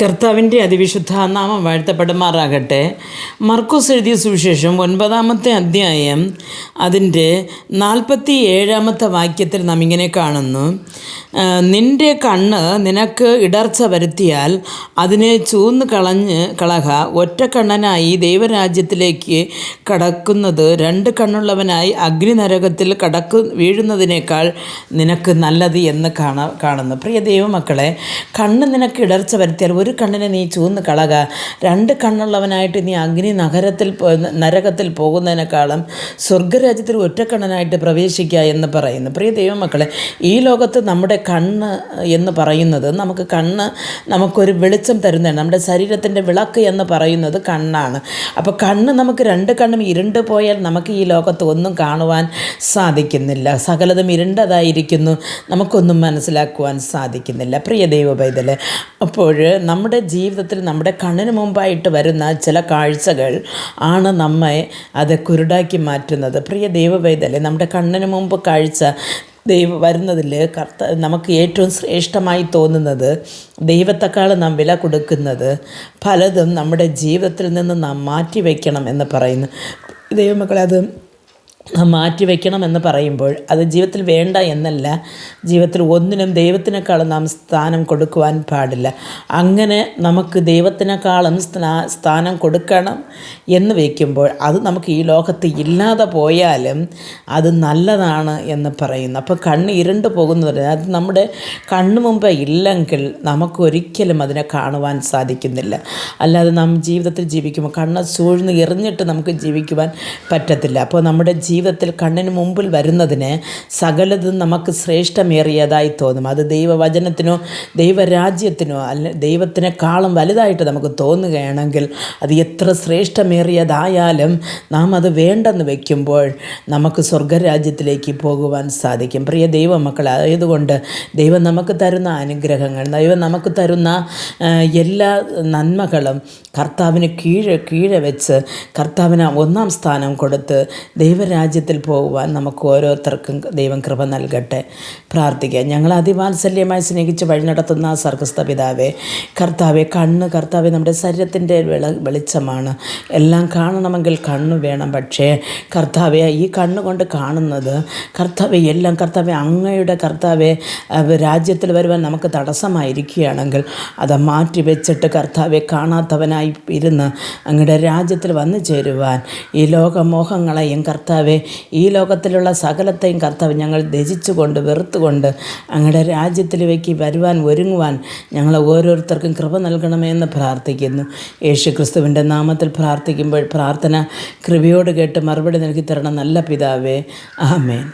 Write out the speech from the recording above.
കർത്താവിന്റെ അതിവിശുദ്ധ നാമം വാഴ്ത്തപ്പെടുമാറാകട്ടെ. മർക്കോസ് എഴുതിയ സുവിശേഷം ഒൻപതാമത്തെ അധ്യായം അതിന്റെ നാൽപ്പത്തി ഏഴാമത്തെ വാക്യത്തിൽ നാം ഇങ്ങനെ കാണുന്നു നിന്റെ കണ്ണ് നിനക്ക് ഇടർച്ച വരുത്തിയാൽ അതിനെ ചൂന്ന് കളഞ്ഞ് കളക. ഒറ്റ കണ്ണനായി ദൈവരാജ്യത്തിലേക്ക് കടക്കുന്നത് രണ്ട് കണ്ണുള്ളവനായി അഗ്നിനരകത്തിൽ കടക്കു വീഴുന്നതിനേക്കാൾ നിനക്ക് നല്ലത് എന്ന് കാണ കാണുന്നു. പ്രിയ ദൈവമക്കളെ കണ്ണ് നിനക്ക് ഇടർച്ച വരുത്തിയാൽ ഒരു കണ്ണിനെ നീ ചൂന്ന് കളക. രണ്ട് കണ്ണുള്ളവനായിട്ട് നീ അഗ്നി നഗരത്തിൽ നരകത്തിൽ പോകുന്നതിനേക്കാളും സ്വർഗരാജ്യത്തിൽ ഒറ്റക്കണ്ണനായിട്ട് പ്രവേശിക്കുക എന്ന് പറയുന്നു. പ്രിയ ദൈവമക്കളെ ഈ ലോകത്ത് നമ്മുടെ കണ്ണ് എന്ന് പറയുന്നത് നമുക്ക് കണ്ണ് നമുക്കൊരു വെളിച്ചം തരുന്നതാണ്. നമ്മുടെ ശരീരത്തിന്റെ വിളക്ക് എന്ന് പറയുന്നത് കണ്ണാണ്. അപ്പോൾ കണ്ണ് നമുക്ക് രണ്ട് കണ്ണും ഇരുണ്ട് പോയാൽ നമുക്ക് ഈ ലോകത്ത് ഒന്നും കാണുവാൻ സാധിക്കുന്നില്ല. സകലതും ഇരുണ്ടതായിരിക്കുന്നു. നമുക്കൊന്നും മനസ്സിലാക്കുവാൻ സാധിക്കുന്നില്ല. പ്രിയ ദൈവ പൈതൽ അപ്പോൾ നമ്മുടെ ജീവിതത്തിൽ നമ്മുടെ കണ്ണിന് മുമ്പായിട്ട് വരുന്ന ചില കാഴ്ചകൾ ആണ് നമ്മെ അത് കുരുടാക്കി മാറ്റുന്നത്. പ്രിയ ദൈവവേദല്ലേ നമ്മുടെ കണ്ണിന് മുമ്പ് കാഴ്ച ദൈവ വരുന്നതിൽ കർത്ത നമുക്ക് ഏറ്റവും ശ്രേഷ്ഠമായി തോന്നുന്നത് ദൈവത്തെക്കാൾ നാം വില കൊടുക്കുന്നത് പലതും നമ്മുടെ ജീവിതത്തിൽ നിന്ന് നാം മാറ്റിവെക്കണം എന്ന് പറയുന്നു. ദൈവമക്കളെ അത് മാറ്റി വയ്ക്കണമെന്ന് പറയുമ്പോൾ അത് ജീവിതത്തിൽ വേണ്ട എന്നല്ല. ജീവിതത്തിൽ ഒന്നിനും ദൈവത്തിനേക്കാളും നാം സ്ഥാനം കൊടുക്കുവാൻ പാടില്ല. അങ്ങനെ നമുക്ക് ദൈവത്തിനേക്കാളും സ്ഥാ സ്ഥാനം കൊടുക്കണം എന്ന് വയ്ക്കുമ്പോൾ അത് നമുക്ക് ഈ ലോകത്ത് ഇല്ലാതെ പോയാലും അത് നല്ലതാണ് എന്ന് പറയുന്നു. അപ്പോൾ കണ്ണ് ഇരുണ്ട് പോകുന്നത് അത് നമ്മുടെ കണ്ണു മുമ്പ് ഇല്ലെങ്കിൽ നമുക്കൊരിക്കലും അതിനെ കാണുവാൻ സാധിക്കുന്നില്ല. അല്ലാതെ നാം ജീവിതത്തിൽ ജീവിക്കുമ്പോൾ കണ്ണ് സൂഴ്ന്ന് എറിഞ്ഞിട്ട് നമുക്ക് ജീവിക്കുവാൻ പറ്റത്തില്ല. അപ്പോൾ നമ്മുടെ ജീവിതത്തിൽ കണ്ണിന് മുമ്പിൽ വരുന്നതിന് സകലതും നമുക്ക് ശ്രേഷ്ഠമേറിയതായി തോന്നും. അത് ദൈവവചനത്തിനോ ദൈവരാജ്യത്തിനോ അല്ല ദൈവത്തിനേക്കാളും വലുതായിട്ട് നമുക്ക് തോന്നുകയാണെങ്കിൽ അത് എത്ര ശ്രേഷ്ഠമേറിയതായാലും നാം അത് വേണ്ടെന്ന് വയ്ക്കുമ്പോൾ നമുക്ക് സ്വർഗരാജ്യത്തിലേക്ക് പോകുവാൻ സാധിക്കും. പ്രിയ ദൈവമക്കളെ ആയതുകൊണ്ട് ദൈവം നമുക്ക് തരുന്ന അനുഗ്രഹങ്ങൾ ദൈവം നമുക്ക് തരുന്ന എല്ലാ നന്മകളും കർത്താവിന് കീഴെ കീഴെ വെച്ച് കർത്താവിന് ഒന്നാം സ്ഥാനം കൊടുത്ത് ദൈവരാജ്യത്തിൽ പോകുവാൻ നമുക്ക് ഓരോരുത്തർക്കും ദൈവം കൃപ നൽകട്ടെ. പ്രാർത്ഥിക്കാം ഞങ്ങൾ അതിവാത്സല്യമായി സ്നേഹിച്ച് വഴി നടത്തുന്ന ആ സർഗസ്ഥ പിതാവേ കർത്താവെ കണ്ണ് കർത്താവെ നമ്മുടെ ശരീരത്തിന്റെ വെള വെളിച്ചമാണ്. എല്ലാം കാണണമെങ്കിൽ കണ്ണ് വേണം. പക്ഷേ കർത്താവെ ഈ കണ്ണ് കൊണ്ട് കാണുന്നത് കർത്താവെ എല്ലാം കർത്താവെ അങ്ങയുടെ കർത്താവെ രാജ്യത്തിൽ വരുവാൻ നമുക്ക് തടസ്സമായിരിക്കുകയാണെങ്കിൽ അത് മാറ്റി വെച്ചിട്ട് കർത്താവെ കാണാത്തവനായി ഇരുന്ന് അങ്ങയുടെ രാജ്യത്തിൽ വന്നു ചേരുവാൻ ഈ ലോകമോഹങ്ങളെയും കർത്താവെ ഈ ലോകത്തിലുള്ള സകലത്തെയും കർത്താവ് ഞങ്ങൾ ദജിച്ചുകൊണ്ട് വെറുത്തുകൊണ്ട് അങ്ങയുടെ രാജ്യത്തിലേക്ക് വരുവാൻ ഒരുങ്ങുവാൻ ഞങ്ങൾ ഓരോരുത്തർക്കും കൃപ നൽകണമേ എന്ന് പ്രാർത്ഥിക്കുന്നു. യേശു ക്രിസ്തുവിന്റെ നാമത്തിൽ പ്രാർത്ഥിക്കുമ്പോൾ പ്രാർത്ഥന കൃപയോട് കേട്ട് മറുപടി നൽകി തരണം നല്ല പിതാവേ ആമേൻ.